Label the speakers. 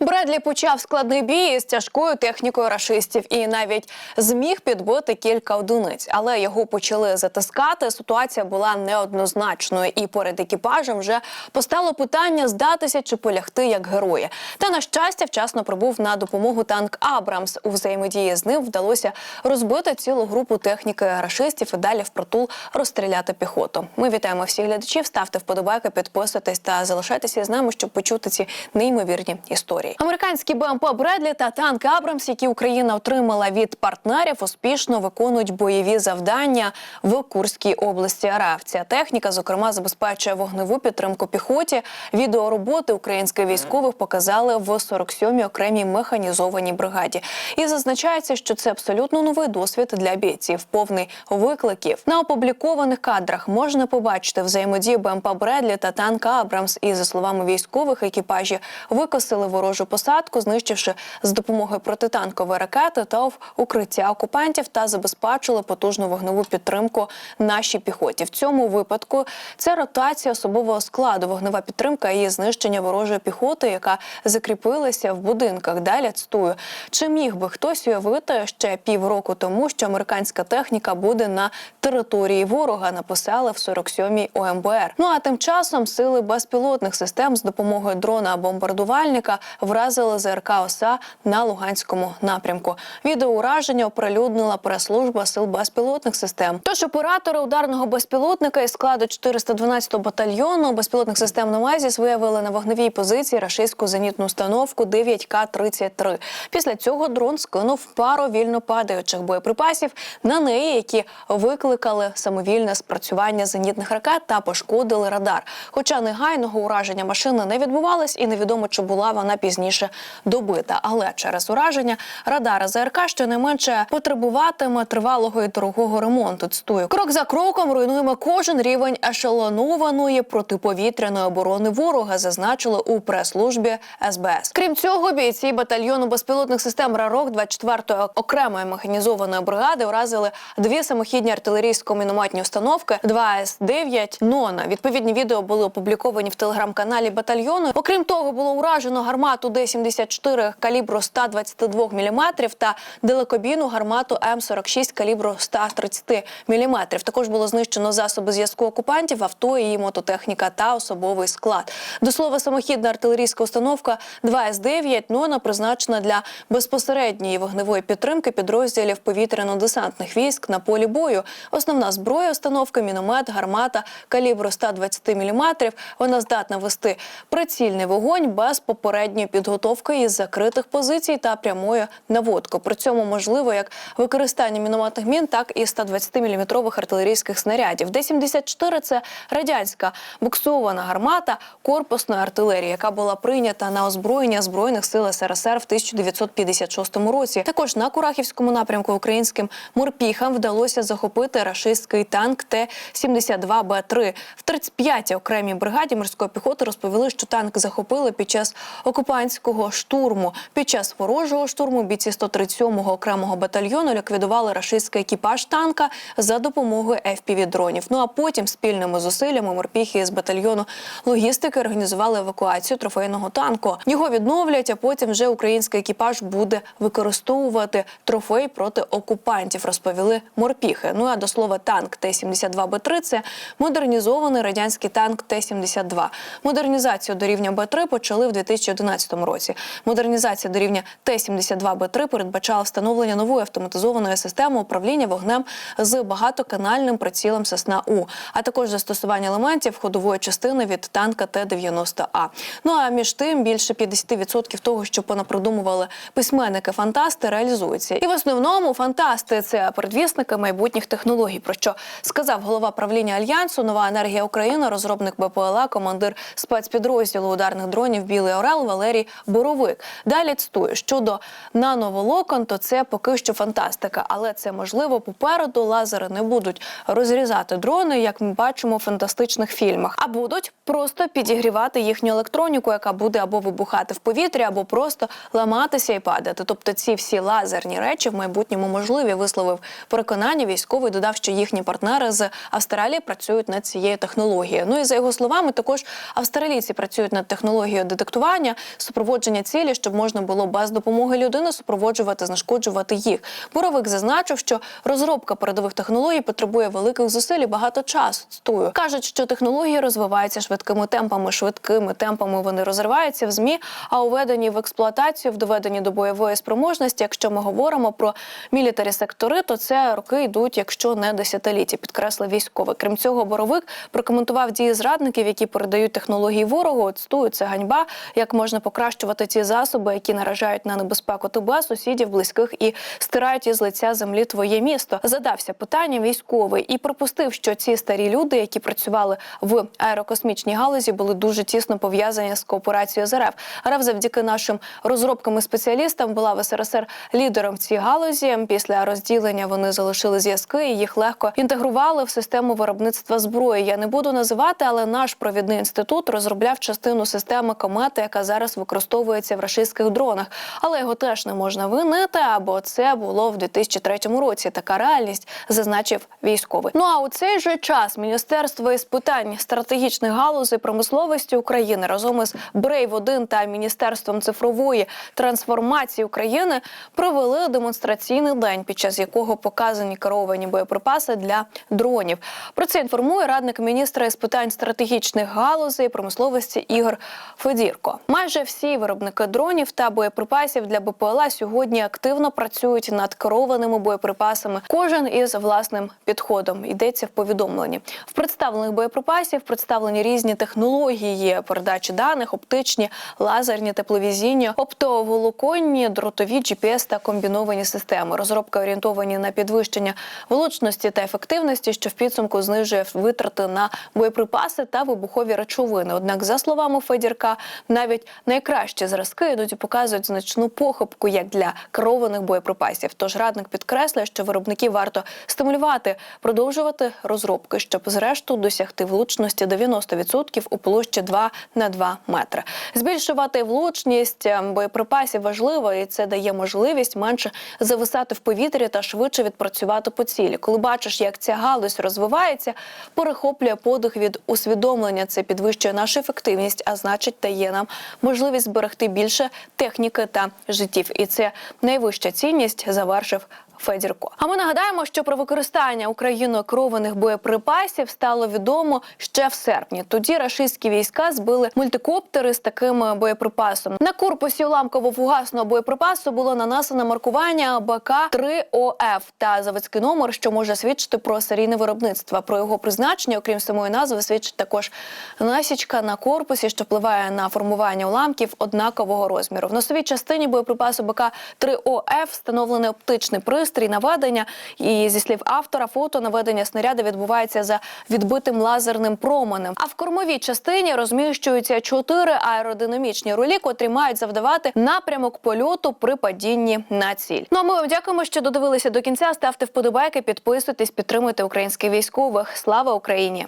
Speaker 1: Бредлі почав складний бій з тяжкою технікою рашистів і навіть зміг підбити кілька одиниць, але його почали затискати. Ситуація була неоднозначною, і перед екіпажем вже постало питання здатися чи полягти як герої. Та на щастя, вчасно прибув на допомогу танк Абрамс. У взаємодії з ним вдалося розбити цілу групу техніки рашистів і далі впритул розстріляти піхоту. Ми вітаємо всіх глядачів. Ставте вподобайки, підписуйтесь та залишайтеся з нами, щоб почути ці неймовірні історії. Американські БМП Бредлі та танк Абрамс, які Україна отримала від партнерів, успішно виконують бойові завдання в Курській області РФ. Ця техніка, зокрема, забезпечує вогневу підтримку піхоті. Відеороботи українських військових показали в 47-й окремій механізованій бригаді. І зазначається, що це абсолютно новий досвід для бійців, повний викликів. На опублікованих кадрах можна побачити взаємодію БМП Бредлі та танка Абрамс. І за словами військових, екіпажі викосили ворожу посадку, знищивши з допомогою протитанкової ракети та укриття окупантів та забезпечили потужну вогневу підтримку нашій піхоті. В цьому випадку це ротація особового складу, вогнева підтримка і знищення ворожої піхоти, яка закріпилася в будинках. Далі цитую. Чи міг би хтось уявити ще півроку тому, що американська техніка буде на території ворога? Написали в 47-й ОМБР. Ну а тим часом сили безпілотних систем з допомогою дрона бомбардувальника вразили ЗРК ОСА на Луганському напрямку. Відео ураження оприлюднила прес-служба сил безпілотних систем. Тож оператори ударного безпілотника із складу 412-го батальйону безпілотних систем «Немезіс» виявили на вогневій позиції рашистську зенітну установку 9К-33. Після цього дрон скинув пару вільно падаючих боєприпасів на неї, які викликали самовільне спрацювання зенітних ракет та пошкодили радар. Хоча негайного ураження машини не відбувалось, і невідомо, чи була вона пізніше добита. Але через ураження радара ЗРК щонайменше потребуватиме тривалого і дорогого ремонту. Цитую. крок за кроком руйнуємо кожен рівень ешелонованої протиповітряної оборони ворога. Зазначили у прес-службі СБС. Крім цього, бійці батальйону безпілотних систем РАРОК 24-ї окремої механізованої бригади вразили дві самохідні артилерійсько-мінометні установки, 2 С-9 «Нона». Відповідні відео були опубліковані в телеграм-каналі батальйону. Окрім того, було уражено гармату Д-74 калібру 122 мм та далекобійну гармату М46 калібру 130 мм. Також було знищено засоби зв'язку окупантів, авто, її мототехніка та особовий склад. До слова, самохідна артилерійська установка 2 С-9 «Нона» призначена для безпосередньої вогневої підтримки підрозділів повітряно-десантних військ на полі бою. Основна зброя установки міномет, гармата калібру 120 мм. Вона здатна вести прицільний вогонь без попередньої підготовки із закритих позицій та прямою наводкою. При цьому можливо як використання мінометних мін, так і 120-мм артилерійських снарядів. Д-74 – це радянська буксована гармата корпусної артилерії, яка була прийнята на озброєння збройних сил СРСР в 1956 році. Також на Курахівському напрямку українським морпіхам вдалося захопити рашистський танк Т-72Б3. В 35-й окремій бригаді морської піхоти розповіли, що танк захопили під час окупантського штурму. Під час ворожого штурму бійці 137-го окремого батальйону ліквідували рашистський екіпаж танка за допомогою FPV-дронів. Ну а потім спільними зусиллями морпіхи з батальйону логістики організували евакуацію трофейного танку. Його відновлять, а потім вже український екіпаж буде використовувати трофей проти окупантів. Розповіли морпіхи. Ну а до слова, танк Т-72Б3 – це модернізований радянський танк Т-72. Модернізацію до рівня Б3 почали в 2011 році. Модернізація до рівня Т-72Б3 передбачала встановлення нової автоматизованої системи управління вогнем з багатоканальним прицілом Сосна У, а також застосування елементів ходової частини від танка Т-90А. Ну а між тим більше 50% того, що понапридумували письменники-фантасти, реалізується. І в основному фантасти це передвісники майбутніх технологій. Про що сказав голова правління альянсу Нова енергія України, розробник БПЛА, командир спецпідрозділу ударних дронів Білий Орел Валерій Боровик. Далі цитую щодо нановолокон, то це поки що фантастика, але це можливо попереду. Лазери не будуть розрізати дрони, як ми бачимо в фантастичних фільмах, а будуть просто підігрівати їхню електроніку, яка буде або вибухати в повітрі, або просто ламатися і падати. Тобто, ці всі лазерні речі в майбутньому можливі, висловив переконання. Військовий додав, що їхні партнери з Австралії працюють над цією технологією. Ну і за його словами, також австралійці працюють над технологією детектування супроводження цілі, щоб можна було без допомоги людини супроводжувати, знешкоджувати їх. Боровик зазначив, що розробка передових технологій потребує великих зусиль і багато часу. Цитую. кажуть, що технології розвиваються швидкими темпами. Швидкими темпами вони розриваються в змі, а уведені в експлуатацію, в доведенні до бойової спроможності. Якщо ми говоримо про мілітарі сектори, то це роки йдуть, якщо не десятиліття, підкреслив військовий. Крім цього, боровик прокоментував дії зрадників, які передають технології ворогу. Цитую, це ганьба. Як можна покращувати ці засоби, які наражають на небезпеку тебе, сусідів, близьких і стирають із лиця землі твоє місто? Задався питанням військовий і припустив, що ці старі люди, які працювали в аерокосмічній галузі, були дуже тісно пов'язані з кооперацією з РФ. Завдяки нашим розробкам і спеціалістам була в СРСР лідером в цій галузі. Після розділення вони залишили зв'язки і їх легко інтегрували в систему виробництва зброї. Я не буду називати, але наш провідний інститут розробляв частину системи комети, яка зараз використовується в рашистських дронах. Але його теж не можна винити, або це було в 2003 році. Така реальність зазначив військовий. Ну а у цей же час Міністерство із питань стратегічних галузей промисловості України разом із брейв 1 та Міністерством цифрової трансформації України провели демонстраційний день, під час якого показані керовані боєприпаси для дронів. Про це інформує радник міністра із питань стратегічних галузей промисловості Ігор Федірко. Майже всі виробники дронів та боєприпасів для БПЛА сьогодні активно працюють над керованими боєприпасами. Кожен із власним підходом йдеться в повідомленні. В представлених боєприпасів представлені різні технології передачі даних, оптичні, лазерні, тепловізійні, оптоволоконні, дротові, GPS та комбіновані системи. Розробка орієнтовані на підвищення влучності та ефективності, що в підсумку знижує витрати на боєприпаси та вибухові речовини. Однак, за словами Федірка, навіть найкращі зразки іноді показують значну похибку як для керованих боєприпасів. Тож радник підкреслює, що виробників варто стимулювати, продовжувати розробки, щоб зрештою досягти влучності 90% у площі 2 на 2 метри. Збільшувати влучність е, боєприпасів важливо, і це дає можливість менше зависати в повітрі та швидше відпрацювати по цілі. Коли бачиш, як ця галузь розвивається, перехоплює подих від усвідомлення. Це підвищує нашу ефективність, а значить, дає нам можливість зберегти більше техніки та життів. І це найвища цінність, завершив Федірко. А ми нагадаємо, що про використання Україною керованих боєприпасів стало відомо ще в серпні. Тоді рашистські війська збили мультикоптери з таким боєприпасом. На корпусі уламково-фугасного боєприпасу було нанесено маркування БК 3 ОФ та заводський номер, що може свідчити про серійне виробництво. Про його призначення, окрім самої назви, свідчить також насічка на корпусі, що впливає на формування уламків однакового розміру. В носовій частині боєприпасу БК 3 ОФ встановлений оптичний пристрій наведення. І зі слів автора, фото наведення снаряду відбувається за відбитим лазерним променем. А в кормовій частині розміщуються чотири аеродинамічні рулі, котрі мають завдавати напрямок польоту при падінні на ціль. Ну а ми вам дякуємо, що додивилися до кінця. Ставте вподобайки, підписуйтесь, підтримуйте українських військових. Слава Україні!